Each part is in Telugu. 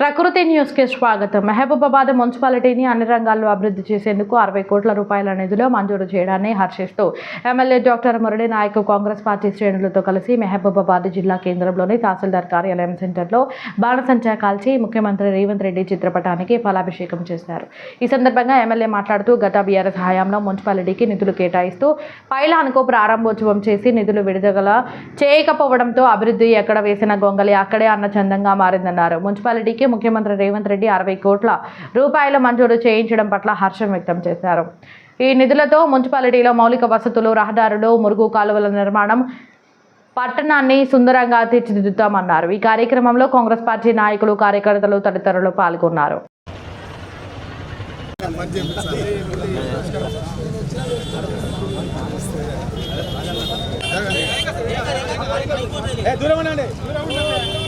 ప్రకృతి న్యూస్కి స్వాగతం. మహబూబాబాద్ మున్సిపాలిటీని అన్ని రంగాల్లో అభివృద్ధి చేసేందుకు అరవై కోట్ల రూపాయల నిధులు మంజూరు చేయడాన్ని హర్షిస్తూ MLA doctor Murali Naik Congress party శ్రేణులతో కలిసి మహబూబాబాద్ జిల్లా కేంద్రంలోని తహసీల్దార్ కార్యాలయం సెంటర్లో బాణసంచా కాల్చి ముఖ్యమంత్రి రేవంత్ రెడ్డి చిత్రపటానికి ఫలాభిషేకం చేశారు. ఈ సందర్భంగా ఎమ్మెల్యే మాట్లాడుతూ గత బీఆర్ఎస్ హయాంలో మున్సిపాలిటీకి నిధులు కేటాయిస్తూ పైలాన్కు ప్రారంభోత్సవం చేసి నిధులు విడుదల చేయకపోవడంతో అభివృద్ధి ఎక్కడ వేసిన గొంగలి అక్కడే అన్నచందంగా మారిందన్నారు. మున్సిపాలిటీకి ముఖ్యమంత్రి రేవంత్ రెడ్డి అరవై కోట్ల రూపాయల మంజూరు చేయించడం పట్ల హర్షం వ్యక్తం చేశారు. ఈ నిధులతో మున్సిపాలిటీలో మౌలిక వసతులు రహదారులు మురుగు కాలువల నిర్మాణం పట్టణాన్ని సుందరంగా తీర్చిదిద్దుతామన్నారు. ఈ కార్యక్రమంలో కాంగ్రెస్ పార్టీ నాయకులు కార్యకర్తలు తదితరులు పాల్గొన్నారు. దూరం ఉండండి. జై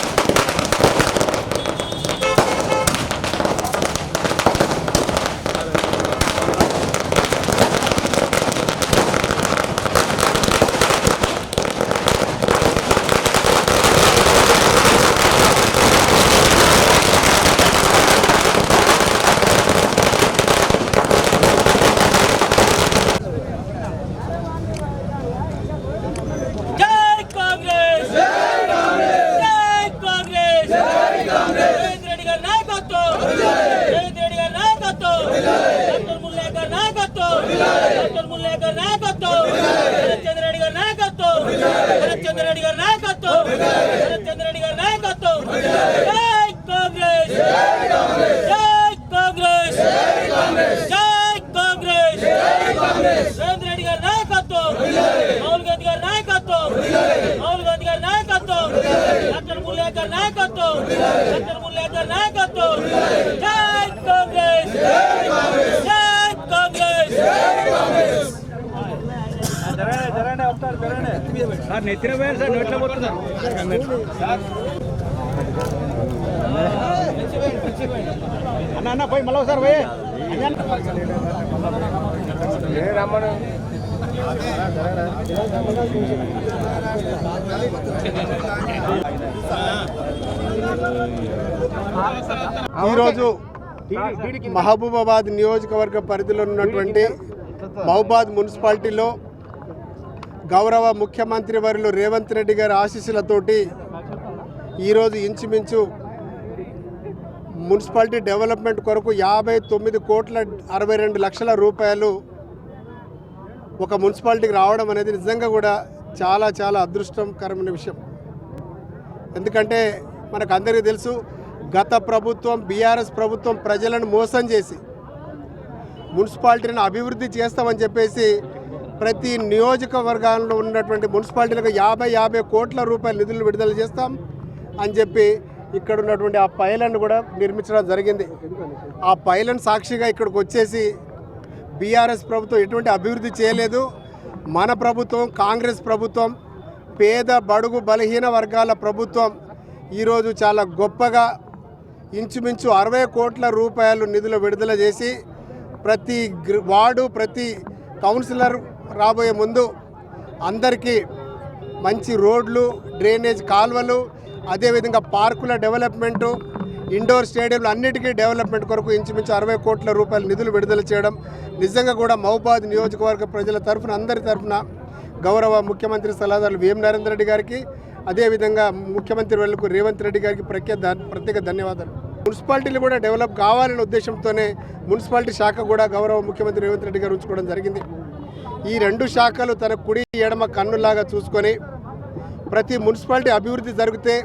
గారి నాయకత్వం. చంద్ర గారి నాయకత్వం. చంద్ర గారి నాయకత్వం. చంద్ర గారి నాయకత్వం. జై కాంగ్రెస్. జై కాంగ్రెస్. జై కాంగ్రెస్. జై రేవంత్ రెడ్డి గారి నాయకత్వం. రాహుల్ గాంధీ గారి నాయకత్వం. రాహుల్ గాంధీ గారి నాయకత్వం. డాక్టర్ ముల్లే గారి నాయకత్వం. డాక్టర్ ముల్లే గారి నాయకత్వం. జై కాంగ్రెస్ జై కాంగ్రెస్ జై కాంగ్రెస్ జరగండి జరగండి వస్తారు జరగండి సార్ నెత్తిన పోయారు సార్ నోట్లో పోతున్నారు. అన్న అన్న పోయి మళ్ళీ ఒకసారి పోయి. రమ్మను ఈరోజు మహబూబాబాద్ నియోజకవర్గ పరిధిలో ఉన్నటువంటి మహబాద్ మున్సిపాలిటీలో గౌరవ ముఖ్యమంత్రి వర్యులు రేవంత్ రెడ్డి గారి ఆశీస్సులతోటి ఈరోజు ఇంచుమించు మున్సిపాలిటీ డెవలప్మెంట్ కొరకు యాభై తొమ్మిది కోట్ల అరవై రెండు లక్షల రూపాయలు ఒక మున్సిపాలిటీకి రావడం అనేది నిజంగా కూడా చాలా చాలా అదృష్టకరమైన విషయం. ఎందుకంటే మనకు అందరికీ తెలుసు గత ప్రభుత్వం బీఆర్ఎస్ ప్రభుత్వం ప్రజలను మోసం చేసి మున్సిపాలిటీని అభివృద్ధి చేస్తామని చెప్పేసి ప్రతి నియోజకవర్గాల్లో ఉన్నటువంటి మున్సిపాలిటీలకు యాభై యాభై కోట్ల రూపాయల నిధులు విడుదల చేస్తాం అని చెప్పి ఇక్కడ ఉన్నటువంటి ఆ పైలను కూడా నిర్మించడం జరిగింది. ఆ పైలను సాక్షిగా ఇక్కడికి వచ్చేసి బీఆర్ఎస్ ప్రభుత్వం ఎటువంటి అభివృద్ధి చేయలేదు. మన ప్రభుత్వం కాంగ్రెస్ ప్రభుత్వం పేద బడుగు బలహీన వర్గాల ప్రభుత్వం ఈరోజు చాలా గొప్పగా ఇంచుమించు అరవై కోట్ల రూపాయలు నిధులు విడుదల చేసి ప్రతి వార్డు ప్రతి కౌన్సిలర్ రాబోయే ముందు అందరికీ మంచి రోడ్లు డ్రైనేజ్ కాల్వలు అదేవిధంగా పార్కుల డెవలప్మెంటు ఇండోర్ స్టేడియంలు అన్నిటికీ డెవలప్మెంట్ కొరకు ఇంచుమించు అరవై కోట్ల రూపాయల నిధులు విడుదల చేయడం నిజంగా కూడా మహబాద్ నియోజకవర్గ ప్రజల తరఫున అందరి తరఫున గౌరవ ముఖ్యమంత్రి సలహాదారులు విఎం నరేందర్ రెడ్డి గారికి అదేవిధంగా ముఖ్యమంత్రి వాళ్ళకు రేవంత్ రెడ్డి గారికి ప్రత్యేక ప్రత్యేక ధన్యవాదాలు. మున్సిపాలిటీలు కూడా డెవలప్ కావాలనే ఉద్దేశంతోనే మున్సిపాలిటీ శాఖ కూడా గౌరవ ముఖ్యమంత్రి రేవంత్ రెడ్డి గారు ఉంచుకోవడం జరిగింది. ఈ రెండు శాఖలు తన కుడి ఎడమ కన్నులాగా చూసుకొని ప్రతి మున్సిపాలిటీ అభివృద్ధి జరిగితే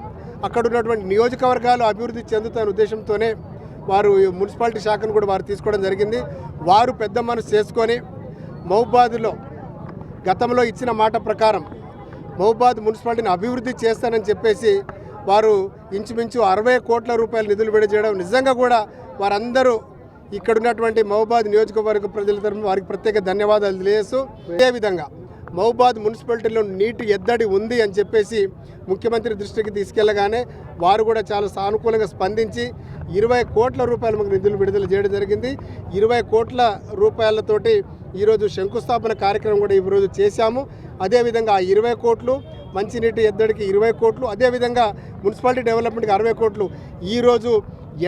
అక్కడ ఉన్నటువంటి నియోజకవర్గాలు అభివృద్ధి చెందుతాయనే ఉద్దేశంతోనే వారు ఈ మున్సిపాలిటీ శాఖను కూడా వారు తీసుకోవడం జరిగింది. వారు పెద్ద మనసు చేసుకొని మహబాద్లో గతంలో ఇచ్చిన మాట ప్రకారం మహబాద్ మున్సిపాలిటీని అభివృద్ధి చేస్తానని చెప్పేసి వారు ఇంచుమించు అరవై కోట్ల రూపాయల నిధులు విడుదల చేయడం నిజంగా కూడా వారందరూ ఇక్కడ ఉన్నటువంటి మహబాద్ నియోజకవర్గ ప్రజల తరఫున వారికి ప్రత్యేక ధన్యవాదాలు తెలియజేస్తూ అదేవిధంగా మహబాద్ మున్సిపాలిటీలో నీటి ఎద్దడి ఉంది అని చెప్పేసి ముఖ్యమంత్రి దృష్టికి తీసుకెళ్ళగానే వారు కూడా చాలా సానుకూలంగా స్పందించి ఇరవై కోట్ల రూపాయలు మాకు నిధులు విడుదల చేయడం జరిగింది. ఇరవై కోట్ల రూపాయలతోటి ఈరోజు శంకుస్థాపన కార్యక్రమం కూడా ఈరోజు చేశాము. అదేవిధంగా ఆ ఇరవై కోట్లు మంచినీటి ఎద్దడికి ఇరవై కోట్లు అదేవిధంగా మున్సిపాలిటీ డెవలప్మెంట్కి అరవై కోట్లు ఈరోజు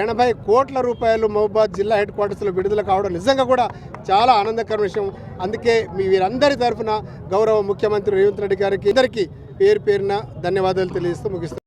ఎనభై కోట్ల రూపాయలు మహబాద్ జిల్లా హెడ్ క్వార్టర్స్లో విడుదల కావడం నిజంగా కూడా చాలా ఆనందకర విషయం. అందుకే మీ వీరందరి తరఫున గౌరవ ముఖ్యమంత్రి రేవంత్ రెడ్డి గారికి అందరికీ పేరు పేరున ధన్యవాదాలు తెలియజేస్తూ ముగిస్తున్నాను.